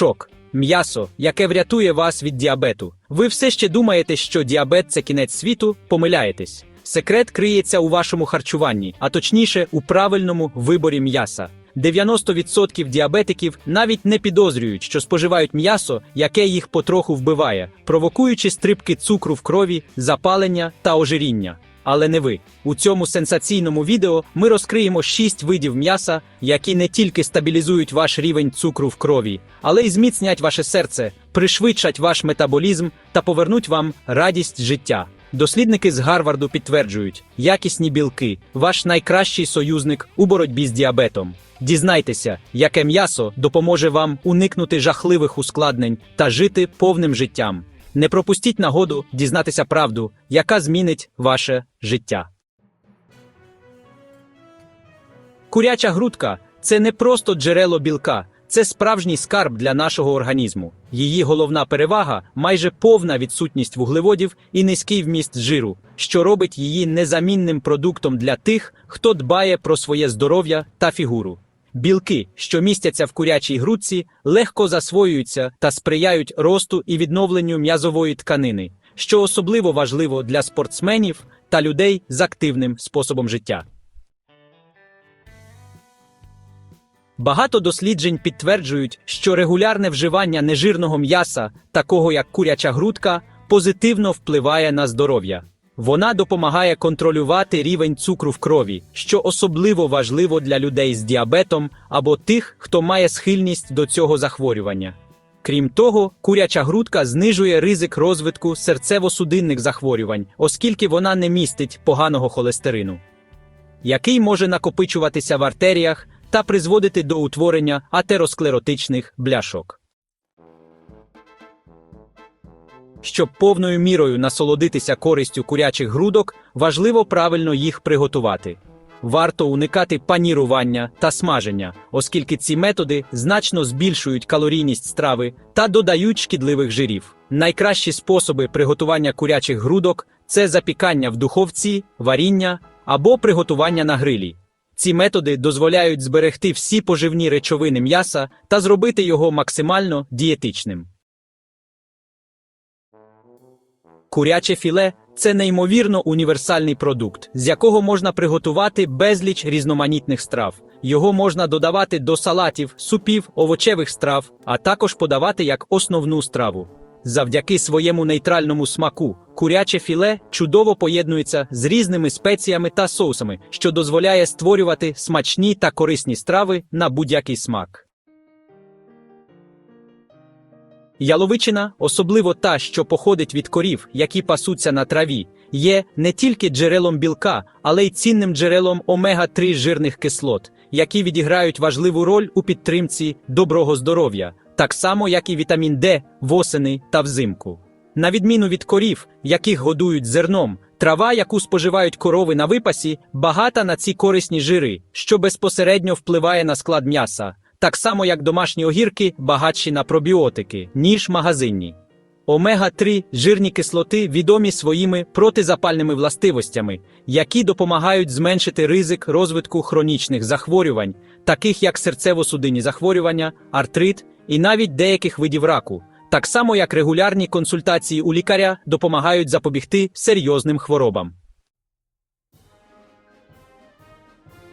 Шок. М'ясо, яке врятує вас від діабету. Ви все ще думаєте, що діабет це кінець світу, помиляєтесь. Секрет криється у вашому харчуванні, а точніше, у правильному виборі м'яса. 90% діабетиків навіть не підозрюють, що споживають м'ясо, яке їх потроху вбиває, провокуючи стрибки цукру в крові, запалення та ожиріння. Але не ви. У цьому сенсаційному відео ми розкриємо 6 видів м'яса, які не тільки стабілізують ваш рівень цукру в крові, але й зміцнять ваше серце, пришвидшать ваш метаболізм та повернуть вам радість життя. Дослідники з Гарварду підтверджують, якісні білки ваш найкращий союзник у боротьбі з діабетом. Дізнайтеся, яке м'ясо допоможе вам уникнути жахливих ускладнень та жити повним життям. Не пропустіть нагоду дізнатися правду, яка змінить ваше життя. Куряча грудка це не просто джерело білка, це справжній скарб для нашого організму. Її головна перевага майже повна відсутність вуглеводів і низький вміст жиру, що робить її незамінним продуктом для тих, хто дбає про своє здоров'я та фігуру. Білки, що містяться в курячій грудці, легко засвоюються та сприяють росту і відновленню м'язової тканини, що особливо важливо для спортсменів та людей з активним способом життя. Багато досліджень підтверджують, що регулярне вживання нежирного м'яса, такого як куряча грудка, позитивно впливає на здоров'я. Вона допомагає контролювати рівень цукру в крові, що особливо важливо для людей з діабетом або тих, хто має схильність до цього захворювання. Крім того, куряча грудка знижує ризик розвитку серцево-судинних захворювань, оскільки вона не містить поганого холестерину, який може накопичуватися в артеріях та призводити до утворення атеросклеротичних бляшок. Щоб повною мірою насолодитися користю курячих грудок, важливо правильно їх приготувати. Варто уникати панірування та смаження, оскільки ці методи значно збільшують калорійність страви та додають шкідливих жирів. Найкращі способи приготування курячих грудок це запікання в духовці, варіння або приготування на грилі. Ці методи дозволяють зберегти всі поживні речовини м'яса та зробити його максимально дієтичним. Куряче філе це неймовірно універсальний продукт, з якого можна приготувати безліч різноманітних страв. Його можна додавати до салатів, супів, овочевих страв, а також подавати як основну страву. Завдяки своєму нейтральному смаку, куряче філе чудово поєднується з різними спеціями та соусами, що дозволяє створювати смачні та корисні страви на будь-який смак. Яловичина, особливо та, що походить від корів, які пасуться на траві, є не тільки джерелом білка, але й цінним джерелом омега-3 жирних кислот, які відіграють важливу роль у підтримці доброго здоров'я, так само як і вітамін Д восени та взимку. На відміну від корів, яких годують зерном, трава, яку споживають корови на випасі, багата на ці корисні жири, що безпосередньо впливає на склад м'яса, так само як домашні огірки багатші на пробіотики, ніж магазинні. Омега-3 жирні кислоти відомі своїми протизапальними властивостями, які допомагають зменшити ризик розвитку хронічних захворювань, таких як серцево-судинні захворювання, артрит і навіть деяких видів раку, так само як регулярні консультації у лікаря допомагають запобігти серйозним хворобам.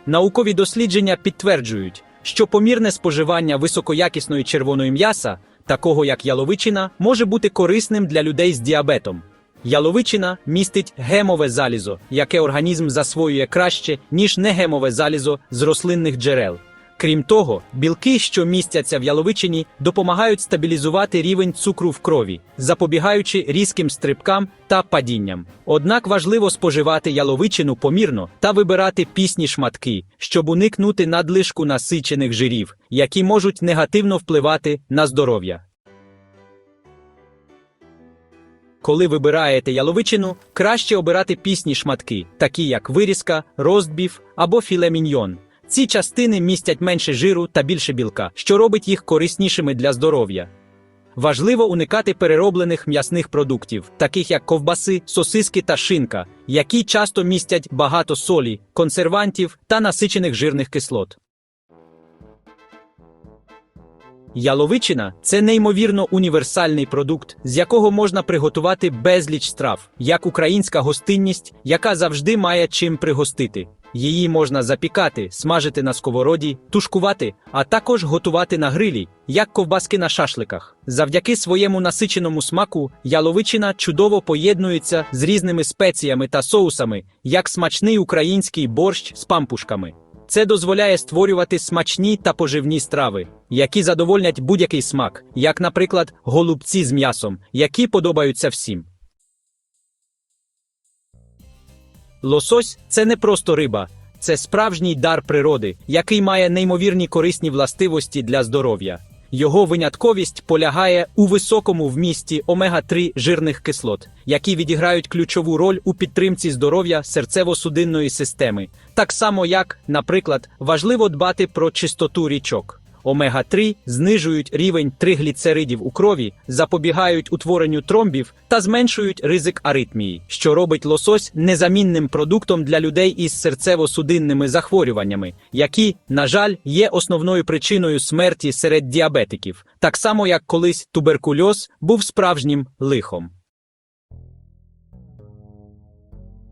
Наукові дослідження підтверджують, що помірне споживання високоякісної червоної м'яса, такого як яловичина, може бути корисним для людей з діабетом. Яловичина містить гемове залізо, яке організм засвоює краще, ніж негемове залізо з рослинних джерел. Крім того, білки, що містяться в яловичині, допомагають стабілізувати рівень цукру в крові, запобігаючи різким стрибкам та падінням. Однак важливо споживати яловичину помірно та вибирати пісні шматки, щоб уникнути надлишку насичених жирів, які можуть негативно впливати на здоров'я. Коли вибираєте яловичину, краще обирати пісні шматки, такі як вирізка, ростбіф або філе міньйон. Ці частини містять менше жиру та більше білка, що робить їх кориснішими для здоров'я. Важливо уникати перероблених м'ясних продуктів, таких як ковбаси, сосиски та шинка, які часто містять багато солі, консервантів та насичених жирних кислот. Яловичина це неймовірно універсальний продукт, з якого можна приготувати безліч страв, як українська гостинність, яка завжди має чим пригостити. Її можна запікати, смажити на сковороді, тушкувати, а також готувати на грилі, як ковбаски на шашликах. Завдяки своєму насиченому смаку яловичина чудово поєднується з різними спеціями та соусами, як смачний український борщ з пампушками. Це дозволяє створювати смачні та поживні страви, які задовольнять будь-який смак, як, наприклад, голубці з м'ясом, які подобаються всім. Лосось це не просто риба, це справжній дар природи, який має неймовірні корисні властивості для здоров'я. Його винятковість полягає у високому вмісті омега-3 жирних кислот, які відіграють ключову роль у підтримці здоров'я серцево-судинної системи, так само як, наприклад, важливо дбати про чистоту річок. Омега-3 знижують рівень тригліцеридів у крові, запобігають утворенню тромбів та зменшують ризик аритмії, що робить лосось незамінним продуктом для людей із серцево-судинними захворюваннями, які, на жаль, є основною причиною смерті серед діабетиків, так само як колись туберкульоз був справжнім лихом.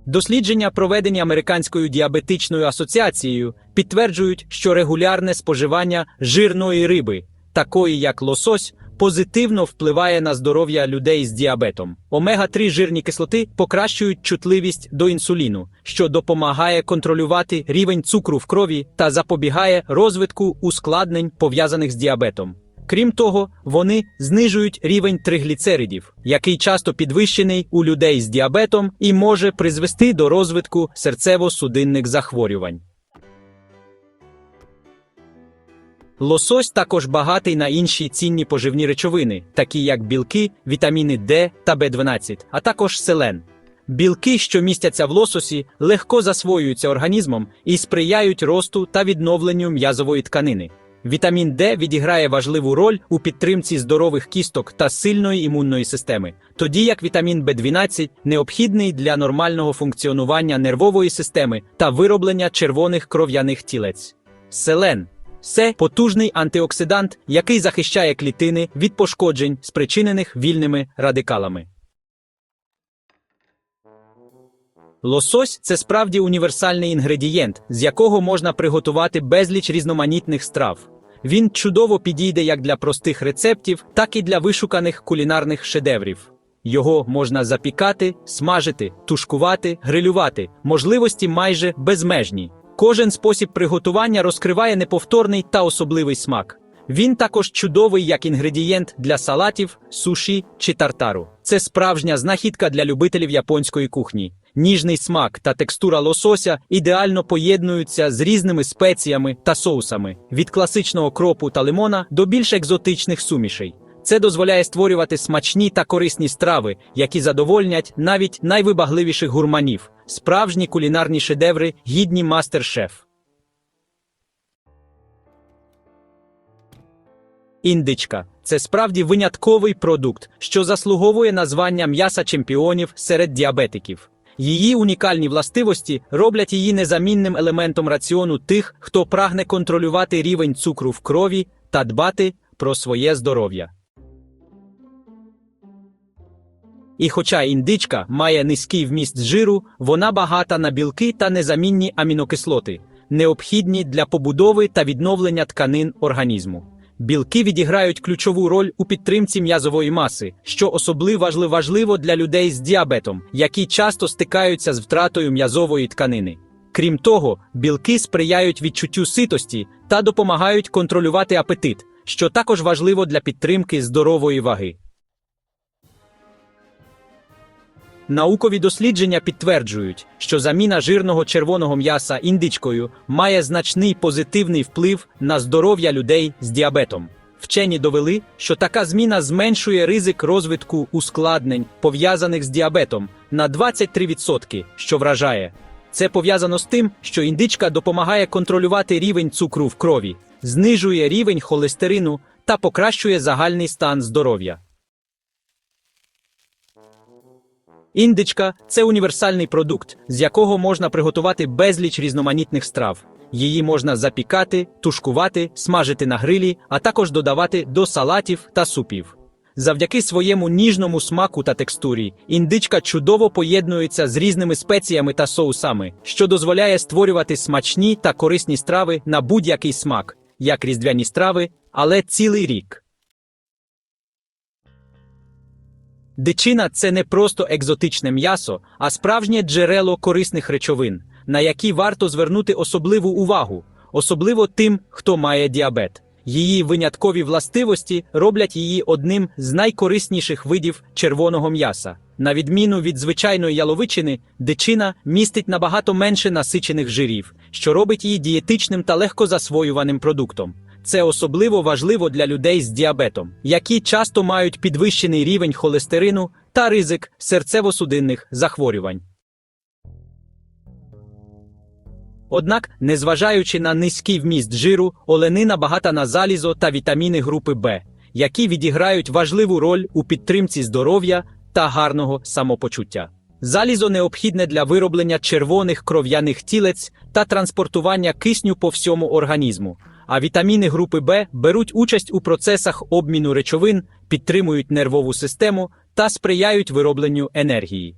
Дослідження, проведені Американською діабетичною асоціацією, підтверджують, що регулярне споживання жирної риби, такої як лосось, позитивно впливає на здоров'я людей з діабетом. Омега-3 жирні кислоти покращують чутливість до інсуліну, що допомагає контролювати рівень цукру в крові та запобігає розвитку ускладнень, пов'язаних з діабетом. Крім того, вони знижують рівень тригліцеридів, який часто підвищений у людей з діабетом і може призвести до розвитку серцево-судинних захворювань. Лосось також багатий на інші цінні поживні речовини, такі як білки, вітаміни Д та В12, а також селен. Білки, що містяться в лососі, легко засвоюються організмом і сприяють росту та відновленню м'язової тканини. Вітамін Д відіграє важливу роль у підтримці здорових кісток та сильної імунної системи, тоді як вітамін В12 необхідний для нормального функціонування нервової системи та вироблення червоних кров'яних тілець. Селен це потужний антиоксидант, який захищає клітини від пошкоджень, спричинених вільними радикалами. Лосось це справді універсальний інгредієнт, з якого можна приготувати безліч різноманітних страв. Він чудово підійде як для простих рецептів, так і для вишуканих кулінарних шедеврів. Його можна запікати, смажити, тушкувати, грилювати, можливості майже безмежні. Кожен спосіб приготування розкриває неповторний та особливий смак. Він також чудовий як інгредієнт для салатів, суші чи тартару. Це справжня знахідка для любителів японської кухні. Ніжний смак та текстура лосося ідеально поєднуються з різними спеціями та соусами від класичного кропу та лимона до більш екзотичних сумішей. Це дозволяє створювати смачні та корисні страви, які задовольнять навіть найвибагливіших гурманів, справжні кулінарні шедеври, гідні мастер-шеф. Індичка це справді винятковий продукт, що заслуговує на звання м'яса чемпіонів серед діабетиків. Її унікальні властивості роблять її незамінним елементом раціону тих, хто прагне контролювати рівень цукру в крові та дбати про своє здоров'я. І хоча індичка має низький вміст жиру, вона багата на білки та незамінні амінокислоти, необхідні для побудови та відновлення тканин організму. Білки відіграють ключову роль у підтримці м'язової маси, що особливо важливо для людей з діабетом, які часто стикаються з втратою м'язової тканини. Крім того, білки сприяють відчуттю ситості та допомагають контролювати апетит, що також важливо для підтримки здорової ваги. Наукові дослідження підтверджують, що заміна жирного червоного м'яса індичкою має значний позитивний вплив на здоров'я людей з діабетом. Вчені довели, що така зміна зменшує ризик розвитку ускладнень, пов'язаних з діабетом, на 23%, що вражає. Це пов'язано з тим, що індичка допомагає контролювати рівень цукру в крові, знижує рівень холестерину та покращує загальний стан здоров'я. Індичка це універсальний продукт, з якого можна приготувати безліч різноманітних страв. Її можна запікати, тушкувати, смажити на грилі, а також додавати до салатів та супів. Завдяки своєму ніжному смаку та текстурі, індичка чудово поєднується з різними спеціями та соусами, що дозволяє створювати смачні та корисні страви на будь-який смак, як різдвяні страви, але цілий рік. Дичина це не просто екзотичне м'ясо, а справжнє джерело корисних речовин, на які варто звернути особливу увагу, особливо тим, хто має діабет. Її виняткові властивості роблять її одним з найкорисніших видів червоного м'яса. На відміну від звичайної яловичини, дичина містить набагато менше насичених жирів, що робить її дієтичним та легко засвоюваним продуктом. Це особливо важливо для людей з діабетом, які часто мають підвищений рівень холестерину та ризик серцево-судинних захворювань. Однак, незважаючи на низький вміст жиру, оленина багата на залізо та вітаміни групи Б, які відіграють важливу роль у підтримці здоров'я та гарного самопочуття. Залізо необхідне для вироблення червоних кров'яних тілець та транспортування кисню по всьому організму. А вітаміни групи Б беруть участь у процесах обміну речовин, підтримують нервову систему та сприяють виробленню енергії.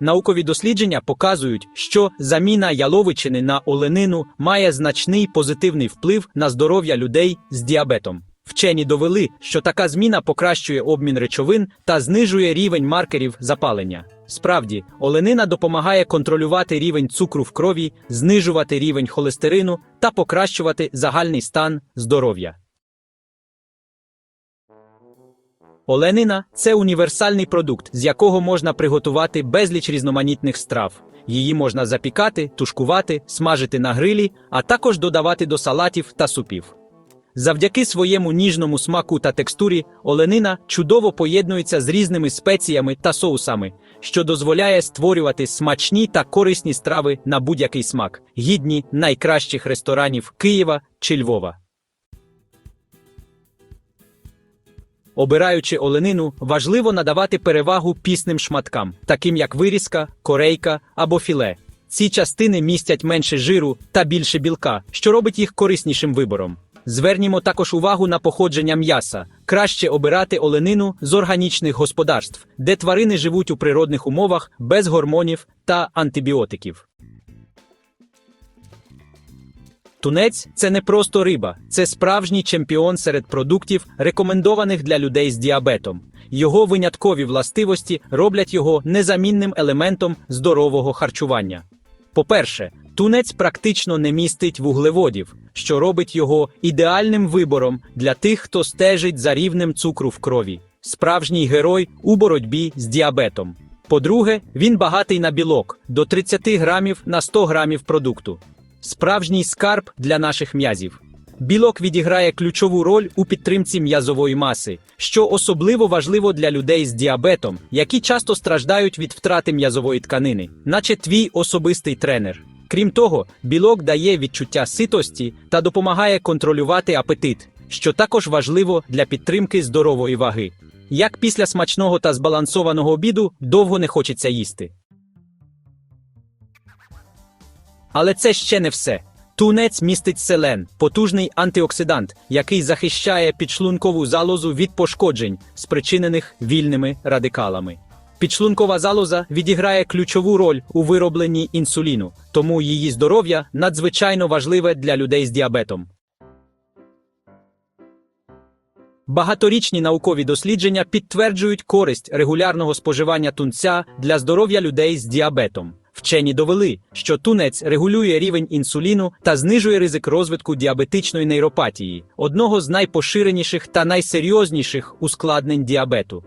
Наукові дослідження показують, що заміна яловичини на оленину має значний позитивний вплив на здоров'я людей з діабетом. Вчені довели, що така зміна покращує обмін речовин та знижує рівень маркерів запалення. Справді, оленина допомагає контролювати рівень цукру в крові, знижувати рівень холестерину та покращувати загальний стан здоров'я. Оленина це універсальний продукт, з якого можна приготувати безліч різноманітних страв. Її можна запікати, тушкувати, смажити на грилі, а також додавати до салатів та супів. Завдяки своєму ніжному смаку та текстурі оленина чудово поєднується з різними спеціями та соусами, що дозволяє створювати смачні та корисні страви на будь-який смак, гідні найкращих ресторанів Києва чи Львова. Обираючи оленину, важливо надавати перевагу пісним шматкам, таким як вирізка, корейка або філе. Ці частини містять менше жиру та більше білка, що робить їх кориснішим вибором. Звернімо також увагу на походження м'яса. Краще обирати оленину з органічних господарств, де тварини живуть у природних умовах без гормонів та антибіотиків. Тунець це не просто риба, це справжній чемпіон серед продуктів, рекомендованих для людей з діабетом. Його виняткові властивості роблять його незамінним елементом здорового харчування. По-перше, тунець практично не містить вуглеводів, що робить його ідеальним вибором для тих, хто стежить за рівнем цукру в крові. Справжній герой у боротьбі з діабетом. По-друге, він багатий на білок до 30 грамів на 100 грамів продукту. Справжній скарб для наших м'язів. Білок відіграє ключову роль у підтримці м'язової маси, що особливо важливо для людей з діабетом, які часто страждають від втрати м'язової тканини, наче твій особистий тренер. Крім того, білок дає відчуття ситості та допомагає контролювати апетит, що також важливо для підтримки здорової ваги. Як після смачного та збалансованого обіду довго не хочеться їсти. Але це ще не все. Тунець містить селен, потужний антиоксидант, який захищає підшлункову залозу від пошкоджень, спричинених вільними радикалами. Підшлункова залоза відіграє ключову роль у виробленні інсуліну, тому її здоров'я надзвичайно важливе для людей з діабетом. Багаторічні наукові дослідження підтверджують користь регулярного споживання тунця для здоров'я людей з діабетом. Вчені довели, що тунець регулює рівень інсуліну та знижує ризик розвитку діабетичної нейропатії, одного з найпоширеніших та найсерйозніших ускладнень діабету.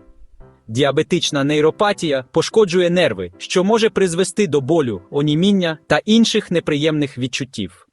Діабетична нейропатія пошкоджує нерви, що може призвести до болю, оніміння та інших неприємних відчуттів.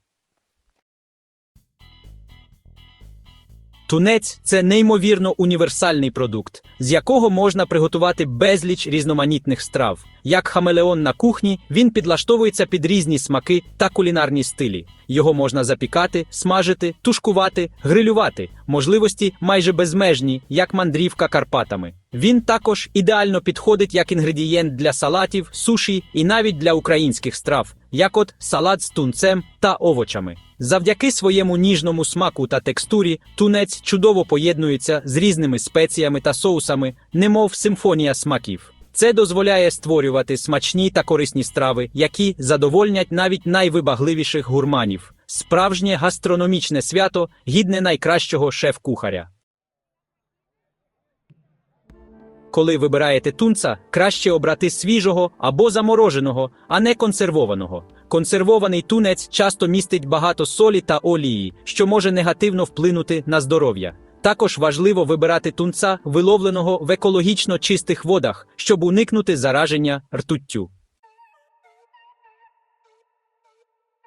Тунець це неймовірно універсальний продукт, з якого можна приготувати безліч різноманітних страв. Як хамелеон на кухні, він підлаштовується під різні смаки та кулінарні стилі. Його можна запікати, смажити, тушкувати, грилювати. Можливості майже безмежні, як мандрівка Карпатами. Він також ідеально підходить як інгредієнт для салатів, суші і навіть для українських страв, як от салат з тунцем та овочами. Завдяки своєму ніжному смаку та текстурі тунець чудово поєднується з різними спеціями та соусами, немов симфонія смаків. Це дозволяє створювати смачні та корисні страви, які задовольнять навіть найвибагливіших гурманів. Справжнє гастрономічне свято гідне найкращого шеф-кухаря. Коли вибираєте тунца, краще обрати свіжого або замороженого, а не консервованого. Консервований тунець часто містить багато солі та олії, що може негативно вплинути на здоров'я. Також важливо вибирати тунца, виловленого в екологічно чистих водах, щоб уникнути зараження ртуттю.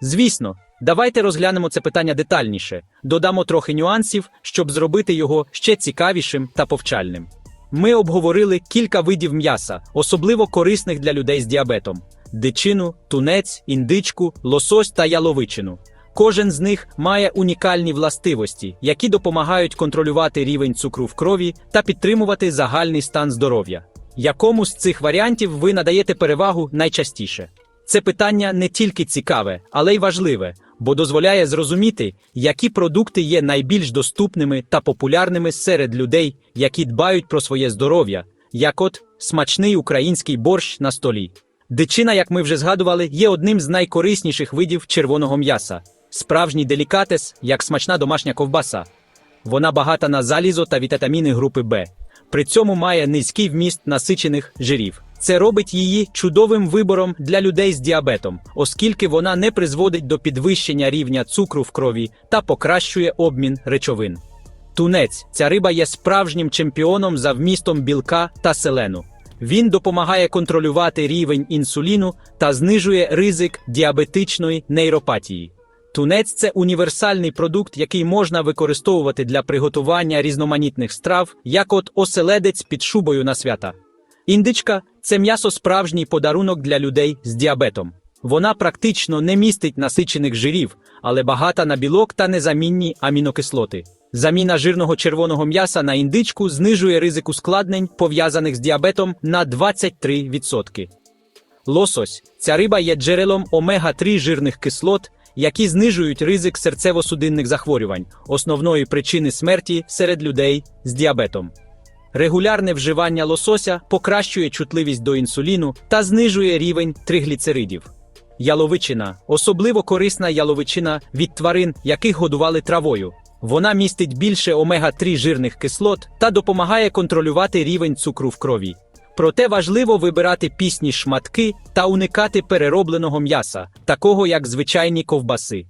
Звісно, давайте розглянемо це питання детальніше, додамо трохи нюансів, щоб зробити його ще цікавішим та повчальним. Ми обговорили кілька видів м'яса, особливо корисних для людей з діабетом: дичину, тунець, індичку, лосось та яловичину. Кожен з них має унікальні властивості, які допомагають контролювати рівень цукру в крові та підтримувати загальний стан здоров'я. Якому з цих варіантів ви надаєте перевагу найчастіше? Це питання не тільки цікаве, але й важливе, бо дозволяє зрозуміти, які продукти є найбільш доступними та популярними серед людей, які дбають про своє здоров'я, як от смачний український борщ на столі. Дичина, як ми вже згадували, є одним з найкорисніших видів червоного м'яса, справжній делікатес, як смачна домашня ковбаса. Вона багата на залізо та вітаміни групи Б. При цьому має низький вміст насичених жирів. Це робить її чудовим вибором для людей з діабетом, оскільки вона не призводить до підвищення рівня цукру в крові та покращує обмін речовин. Тунець ця риба є справжнім чемпіоном за вмістом білка та селену. Він допомагає контролювати рівень інсуліну та знижує ризик діабетичної нейропатії. Тунець це універсальний продукт, який можна використовувати для приготування різноманітних страв, як от оселедець під шубою на свята. Індичка це м'ясо справжній подарунок для людей з діабетом. Вона практично не містить насичених жирів, але багата на білок та незамінні амінокислоти. Заміна жирного червоного м'яса на індичку знижує ризик ускладнень, пов'язаних з діабетом, на 23%. Лосось ця риба є джерелом омега-3 жирних кислот, які знижують ризик серцево-судинних захворювань, основної причини смерті серед людей з діабетом. Регулярне вживання лосося покращує чутливість до інсуліну та знижує рівень тригліцеридів. Яловичина особливо корисна яловичина від тварин, яких годували травою. Вона містить більше омега-3 жирних кислот та допомагає контролювати рівень цукру в крові. Проте важливо вибирати пісні шматки та уникати переробленого м'яса, такого як звичайні ковбаси.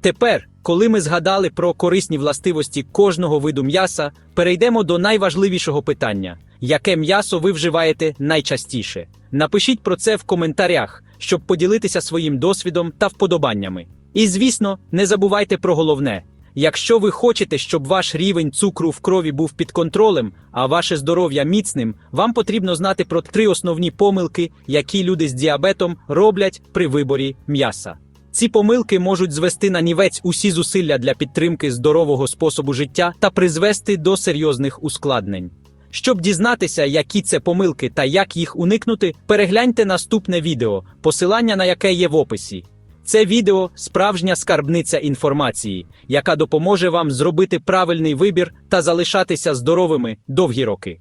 Тепер, коли ми згадали про корисні властивості кожного виду м'яса, перейдемо до найважливішого питання: яке м'ясо ви вживаєте найчастіше? Напишіть про це в коментарях, щоб поділитися своїм досвідом та вподобаннями. І звісно, не забувайте про головне. Якщо ви хочете, щоб ваш рівень цукру в крові був під контролем, а ваше здоров'я міцним, вам потрібно знати про три основні помилки, які люди з діабетом роблять при виборі м'яса. Ці помилки можуть звести на нівець усі зусилля для підтримки здорового способу життя та призвести до серйозних ускладнень. Щоб дізнатися, які це помилки та як їх уникнути, перегляньте наступне відео, посилання на яке є в описі. Це відео справжня скарбниця інформації, яка допоможе вам зробити правильний вибір та залишатися здоровими довгі роки.